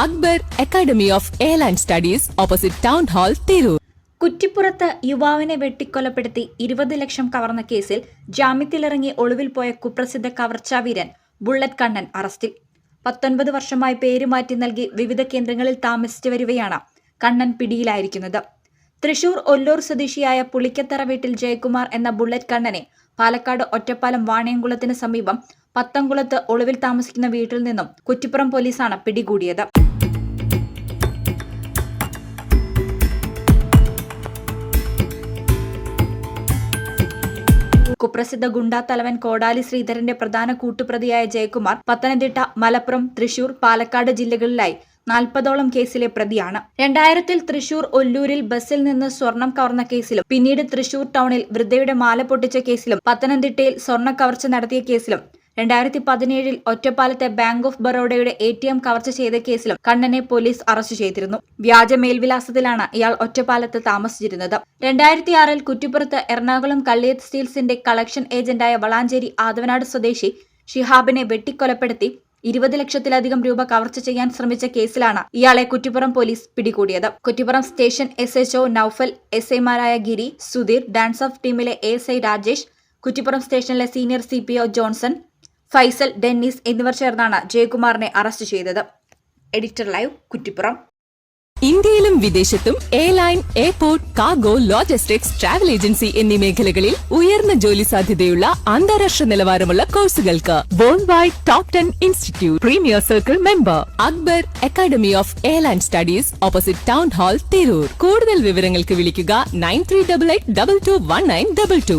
Akbar academy of airline studies opposite town hall Tirur. കുറ്റിപ്പുറത്ത് യുവാവിനെ വെട്ടിക്കൊലപ്പെടുത്തി ഇരുപത് ലക്ഷം കവർന്ന കേസിൽ ജാമ്യത്തിലിറങ്ങി ഒളിവിൽ പോയ കുപ്രസിദ്ധ കവർച്ചാവീരൻ ബുള്ളറ്റ് കണ്ണൻ അറസ്റ്റിൽ. പത്തൊൻപത് വർഷമായി പേരുമാറ്റി നൽകി വിവിധ കേന്ദ്രങ്ങളിൽ താമസിച്ചു വരികയാണ് കണ്ണൻ പിടിയിലായിരിക്കുന്നത്. തൃശൂർ ഒല്ലൂർ സ്വദേശിയായ പുളിക്കത്തറ വീട്ടിൽ ജയകുമാർ എന്ന ബുള്ളറ്റ് കണ്ണനെ പാലക്കാട് ഒറ്റപ്പാലം വാണിയംകുളത്തിന് സമീപം പത്തംകുളത്ത് ഒളിവിൽ താമസിക്കുന്ന വീട്ടിൽ നിന്നും കുറ്റിപ്പുറം പോലീസാണ് പിടികൂടിയത്. കുപ്രസിദ്ധ ഗുണ്ടാ തലവൻ കോടാലി ശ്രീധരന്റെ പ്രധാന കൂട്ടുപ്രതിയായ ജയകുമാർ പത്തനംതിട്ട മലപ്പുറം തൃശൂർ പാലക്കാട് ജില്ലകളിലായി നാൽപ്പതോളം കേസിലെ പ്രതിയാണ്. രണ്ടായിരത്തിൽ തൃശൂർ ഒല്ലൂരിൽ ബസ്സിൽ നിന്ന് സ്വർണം കവർന്ന കേസിലും പിന്നീട് തൃശൂർ ടൗണിൽ വൃദ്ധയുടെ മാല പൊട്ടിച്ച കേസിലും പത്തനംതിട്ടയിൽ സ്വർണ കവർച്ച നടത്തിയ കേസിലും രണ്ടായിരത്തി പതിനേഴിൽ ഒറ്റപ്പാലത്തെ ബാങ്ക് ഓഫ് ബറോഡയുടെ എ ടി എം കവർച്ച ചെയ്ത കേസിലും കണ്ണനെ പോലീസ് അറസ്റ്റ് ചെയ്തിരുന്നു. വ്യാജ മേൽവിലാസത്തിലാണ് ഇയാൾ ഒറ്റപ്പാലത്ത് താമസിച്ചിരുന്നത്. രണ്ടായിരത്തി ആറിൽ കുറ്റിപ്പുറത്ത് എറണാകുളം കള്ളിയത്ത് സ്റ്റീൽസിന്റെ കളക്ഷൻ ഏജന്റായ വളാഞ്ചേരി ആദവനാട് സ്വദേശി ഷിഹാബിനെ വെട്ടിക്കൊലപ്പെടുത്തി ഇരുപത് ലക്ഷത്തിലധികം രൂപ കവർച്ച ചെയ്യാൻ ശ്രമിച്ച കേസിലാണ് ഇയാളെ കുറ്റിപ്പുറം പോലീസ് പിടികൂടിയത്. Kuttippuram station S HO Naufal S ഐമാരായ ഗിരി സുധീർ ഡാൻസ് ഓഫ് ടീമിലെ എസ് ഐ രാജേഷ് കുറ്റിപ്പുറം സ്റ്റേഷനിലെ senior C P O Johnson Faisal Dennis എന്നിവർ ചേർന്നാണ് ജയകുമാറിനെ അറസ്റ്റ് ചെയ്തത്. Editor live Kuttippuram. ഇന്ത്യയിലും വിദേശത്തും airline airport cargo logistics travel agency എന്നീ മേഖലകളിൽ ഉയർന്ന ജോലി സാധ്യതയുള്ള അന്താരാഷ്ട്ര നിലവാരമുള്ള കോഴ്സുകൾക്ക് world wide top ten institute premier circle member Akbar academy of airline studies opposite town hall Tirur. കൂടുതൽ വിവരങ്ങൾക്ക് വിളിക്കുക nine three double eight double two one nine double two